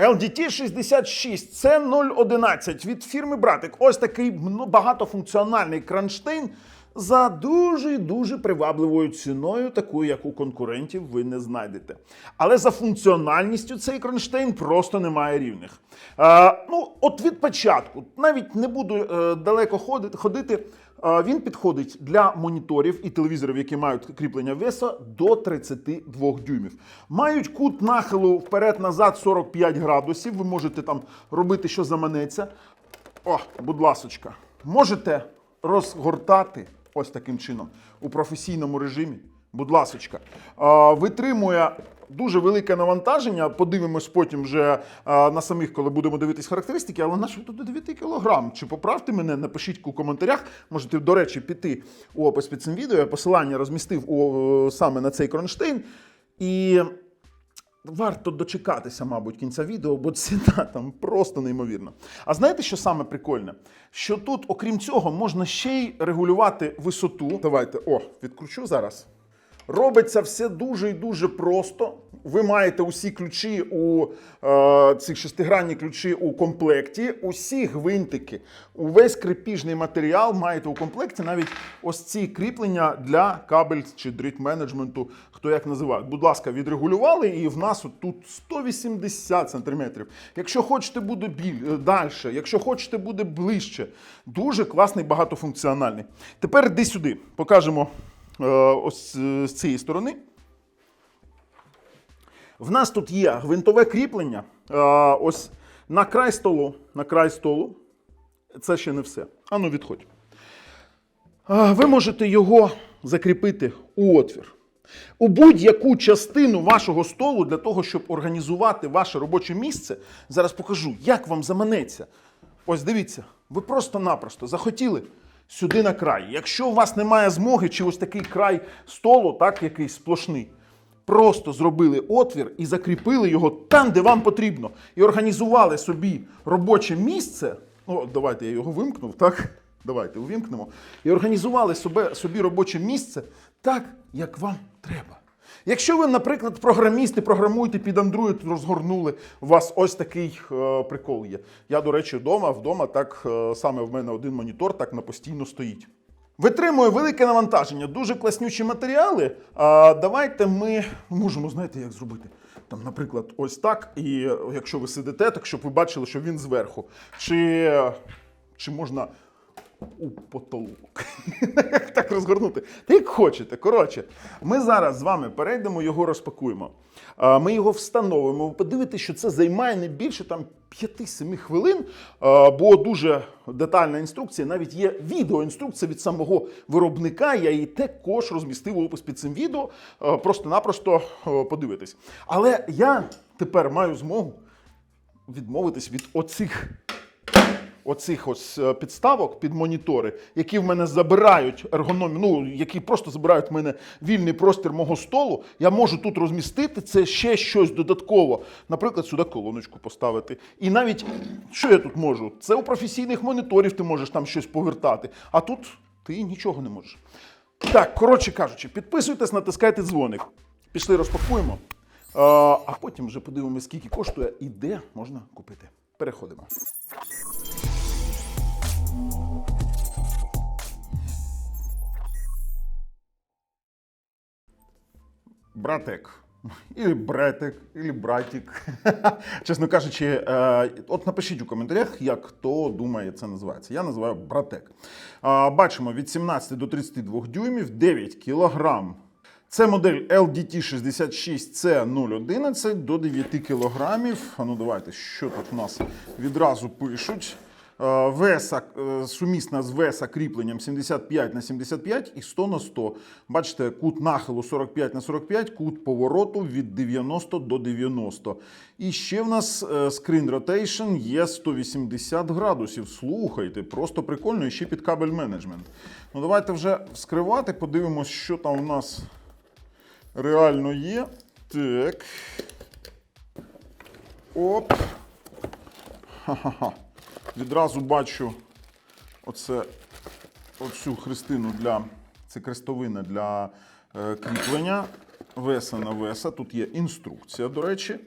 LDT 66 c 011 від фірми Братик. Ось такий багатофункціональний кронштейн за дуже дуже привабливою ціною, такою як у конкурентів, ви не знайдете. Але за функціональністю цей кронштейн просто немає рівних. Е, ну, от від початку, навіть не буду е, далеко ходити, Він підходить для моніторів і телевізорів, які мають кріплення веса до 32 дюймів. Мають кут нахилу вперед-назад 45 градусів. Ви можете там робити, що заманеться. О, будь ласочка, можете розгортати ось таким чином у професійному режимі. Будь ласочка, витримує дуже велике навантаження. Подивимось потім вже а, на самих, коли будемо дивитись характеристики, але наш тут до 9 кг. Чи поправте мене, напишіть у коментарях. Можете, до речі, піти у опис під цим відео. Я посилання розмістив у, саме на цей кронштейн. І Варто дочекатися, мабуть, кінця відео, бо ціна там просто неймовірна. А знаєте, що саме прикольне? Що тут, окрім цього, можна ще й регулювати висоту. Давайте, о, відкручу зараз. Робиться все дуже і дуже просто. Ви маєте усі ключі у е, цих шестигранні ключі у комплекті, усі гвинтики, увесь крепіжний матеріал маєте у комплекті, навіть ось ці кріплення для кабель чи дріт менеджменту, хто як називає. Будь ласка, відрегулювали, і в нас тут 180 сантиметрів. Якщо хочете буде біль далі, якщо хочете буде ближче, дуже класний, багатофункціональний. Тепер йди сюди, покажемо е, ось е, з цієї сторони. В нас тут є гвинтове кріплення. е, Ось на край столу. На край столу. Це ще не все. Ану, відходь. Е, Ви можете його закріпити у отвір. У будь-яку частину вашого столу для того, щоб організувати ваше робоче місце. Зараз покажу, як вам заманеться. Ось дивіться, ви просто-напросто захотіли сюди на край. Якщо у вас немає змоги, чи ось такий край столу, так, якийсь сплошний, просто зробили отвір і закріпили його там, де вам потрібно, і організували собі робоче місце. Ну, давайте я його вимкнув, так? Давайте увімкнемо. І організували собі робоче місце так, як вам треба. Якщо ви, наприклад, програмісти, програмуєте під Android, розгорнули, у вас ось такий е, прикол є. Я, до речі, вдома, вдома так е, саме в мене один монітор так на постійно стоїть. Витримує велике навантаження, дуже класнючі матеріали. А давайте ми можемо, знаєте, як зробити. Там, наприклад, ось так. І якщо ви сидите, так щоб ви бачили, що він зверху. Чи, чи можна у потолок. так розгорнути. Та як хочете. Коротше, ми зараз з вами перейдемо, його розпакуємо. Ми його встановимо. Ви подивитесь, що це займає не більше там 5-7 хвилин, бо дуже детальна інструкція. Навіть є відеоінструкція від самого виробника. Я її також розмістив у опис під цим відео. Просто-напросто подивитись. Але я тепер маю змогу відмовитись від оцих оцих ось е, підставок під монітори, які в мене забирають ергономію, ну які просто забирають в мене вільний простір мого столу. Я можу тут розмістити це ще щось додатково. Наприклад, сюди колоночку поставити. І навіть що я тут можу? Це у професійних моніторів ти можеш там щось повертати. А тут ти нічого не можеш. Так, коротше кажучи, підписуйтесь, натискайте дзвоник. Пішли, розпакуємо. А, а потім вже подивимося, скільки коштує і де можна купити. Переходимо. Братек. Или бретик, или братик. Чесно кажучи, от напишіть у коментарях, як хто думає, це називається. Я називаю братек. Бачимо від 17 до 32 дюймів 9 кілограм. Це модель LDT66C011 до 9 кілограмів. А ну давайте, що тут у нас відразу пишуть. Е, Веса е, сумісна з веса кріпленням 75 на 75 і 100 на 100. Бачите, кут нахилу 45 на 45, кут повороту від 90 до 90. І ще в нас е, screen rotation є 180 градусів. Слухайте, просто прикольно і ще під кабель менеджмент. Ну давайте вже вскривати, подивимось, що там у нас реально є. Так. Оп. Ха-ха-ха. Відразу бачу оце, оцю хрестину для це крестовина для е, кріплення. Веса на веса. Тут є інструкція, до речі.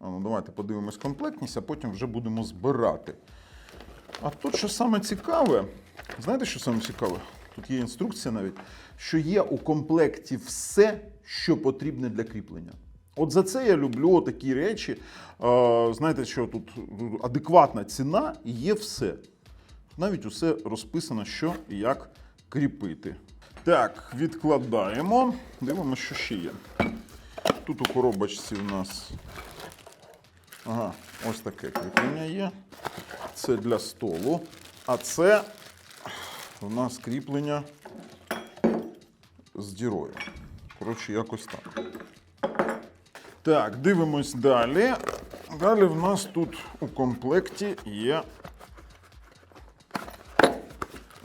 Ну, давайте подивимось комплектність, а потім вже будемо збирати. А тут що саме цікаве, знаєте, що саме цікаве? Тут є інструкція навіть, що є у комплекті все, що потрібне для кріплення. От за це я люблю такі речі. Знаєте, що тут адекватна ціна і є все. Навіть усе розписано, що і як кріпити. Так, відкладаємо. Дивимося, що ще є. Тут у коробочці в нас ага, ось таке кріплення є. Це для столу. А це у нас кріплення з дірою. Коротше, якось так. Так, дивимось далі. Далі в нас тут у комплекті є.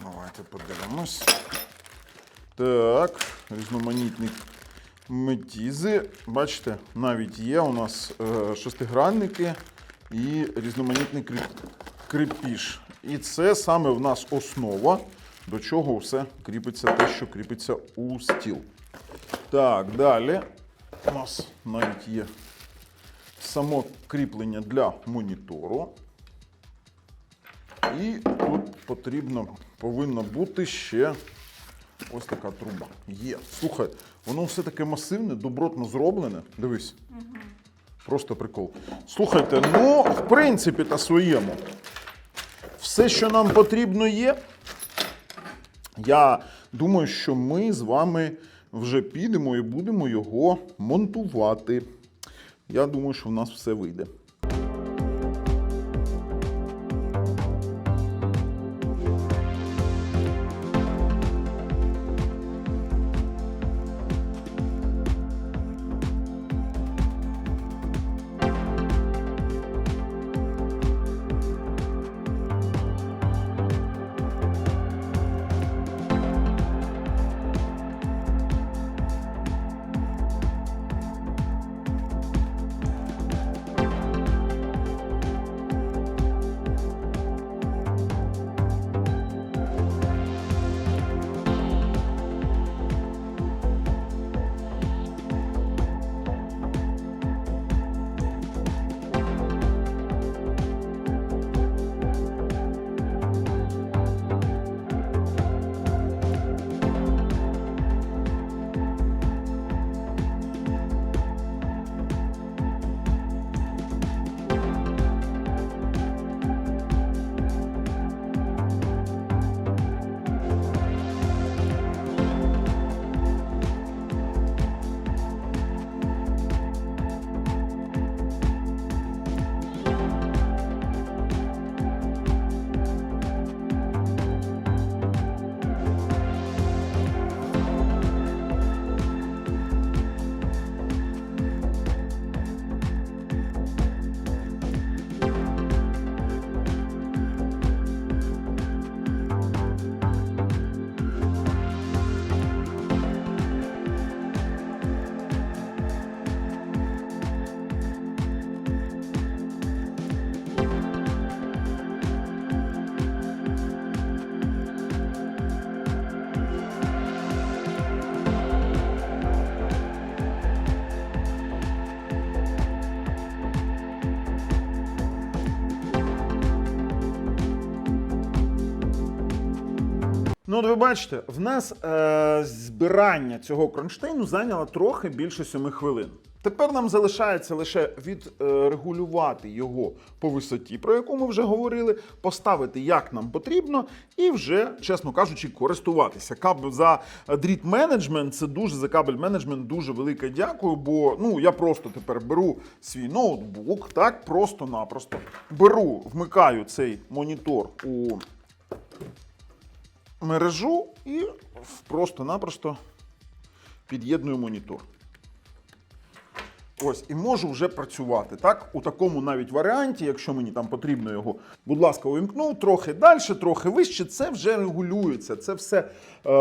Давайте подивимось. Так, різноманітні метізи. Бачите, навіть є у нас е, шестигранники і різноманітний кріп- кріпіж. І це саме в нас основа, до чого все кріпиться те, що кріпиться у стіл. Так, далі у нас навіть є само кріплення для монітору. І тут потрібно, повинна бути ще ось така труба. Є. Слухай, воно все таке масивне, добротно зроблене. Дивись. Просто прикол. Слухайте, ну, в принципі, та своєму. Все, що нам потрібно, є. Я думаю, що ми з вами вже підемо і будемо його монтувати. Я думаю, що в нас все вийде. Ну, от ви бачите, в нас е, збирання цього кронштейну зайняло трохи більше 7 хвилин. Тепер нам залишається лише відрегулювати його по висоті, про яку ми вже говорили, поставити як нам потрібно, і вже, чесно кажучи, користуватися. Каб за дріт менеджмент це дуже за кабель менеджмент дуже велике дякую. Бо ну я просто тепер беру свій ноутбук, так просто-напросто беру, вмикаю цей монітор у мережу і просто-напросто під'єдную монітор. Ось, і можу вже працювати. Так? У такому навіть варіанті, якщо мені там потрібно його, будь ласка, увімкнув, трохи далі, трохи вище, це вже регулюється. Це все е,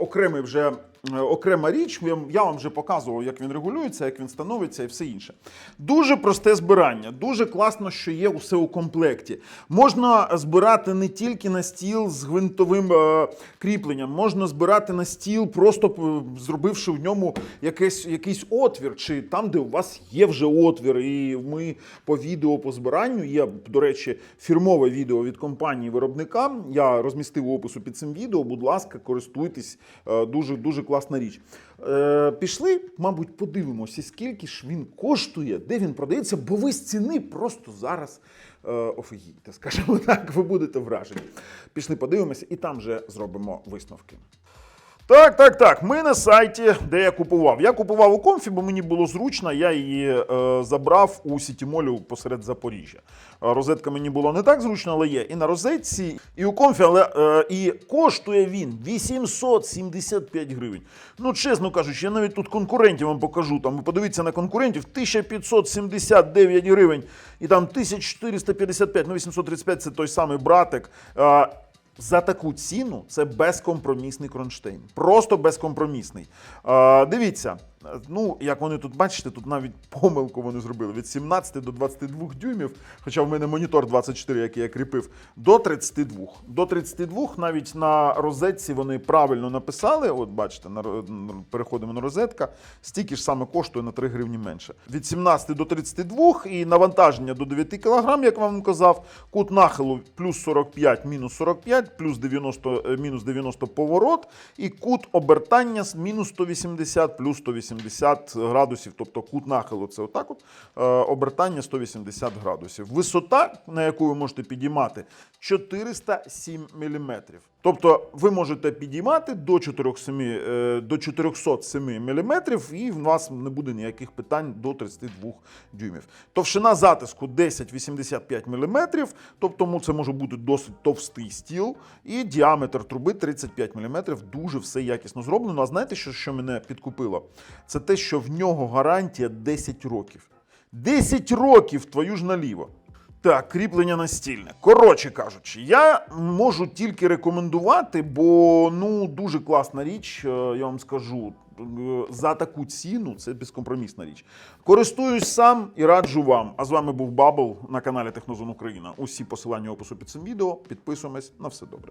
окремий вже е, окрема річ. Я, вам вже показував, як він регулюється, як він становиться і все інше. Дуже просте збирання. Дуже класно, що є усе у комплекті. Можна збирати не тільки на стіл з гвинтовим е, кріпленням, можна збирати на стіл, просто е, зробивши в ньому якийсь, якийсь отвір, чи там, де у вас є вже отвір. І ми по відео по збиранню є, до речі, фірмове відео від компанії виробника. Я розмістив опису під цим відео. Будь ласка, користуйтесь. Е, Дуже дуже класна річ. Е, Пішли, мабуть, подивимося, скільки ж він коштує, де він продається, бо ви з ціни просто зараз е, офігієте, скажімо так, ви будете вражені. Пішли, подивимося, і там вже зробимо висновки. Так, так, так. Ми на сайті, де я купував. Я купував у комфі, бо мені було зручно. Я її е, забрав у сітімолі посеред Запоріжжя. Е, Розетка мені було не так зручно, але є і на розетці, і у комфі, але е, і коштує він 875 гривень. Ну, чесно кажучи, я навіть тут конкурентів вам покажу. Там ви подивіться на конкурентів 1579 гривень і там 1455, ну 835 це той самий братик. Е, за таку ціну це безкомпромісний кронштейн. Просто безкомпромісний. Е, дивіться, ну як вони тут бачите, тут навіть помилку вони зробили від 17 до 22 дюймів. Хоча в мене монітор 24, який я кріпив, до 32. До 32 навіть на розетці вони правильно написали. От бачите, на, переходимо на розетка. Стільки ж саме коштує на 3 гривні менше. Від 17 до 32 і навантаження до 9 кг, як вам казав, кут нахилу плюс 45, мінус 45, плюс 90, е, мінус 90 поворот, і кут обертання з мінус 180, плюс 180 градусів. Тобто кут нахилу це отак от, е, обертання 180 градусів. Висота, на яку ви можете підіймати, 407 мм. Тобто ви можете підіймати до 407, е, до 407 мм, і в вас не буде ніяких питань до 32 дюймів. Товщина затиску 10-85 мм, тобто ну, це може бути досить товстий стіл, і діаметр труби 35 мм. Дуже все якісно зроблено. А знаєте, що, що мене підкупило? Це те, що в нього гарантія 10 років. 10 років твою ж наліво. Так, кріплення настільне. Коротше кажучи, я можу тільки рекомендувати, бо ну дуже класна річ, е, я вам скажу. е, За таку ціну це безкомпромісна річ. Користуюсь сам і раджу вам. А з вами був Бабл на каналі Технозон Україна. Усі посилання опису під цим відео. Підписуємось на все добре.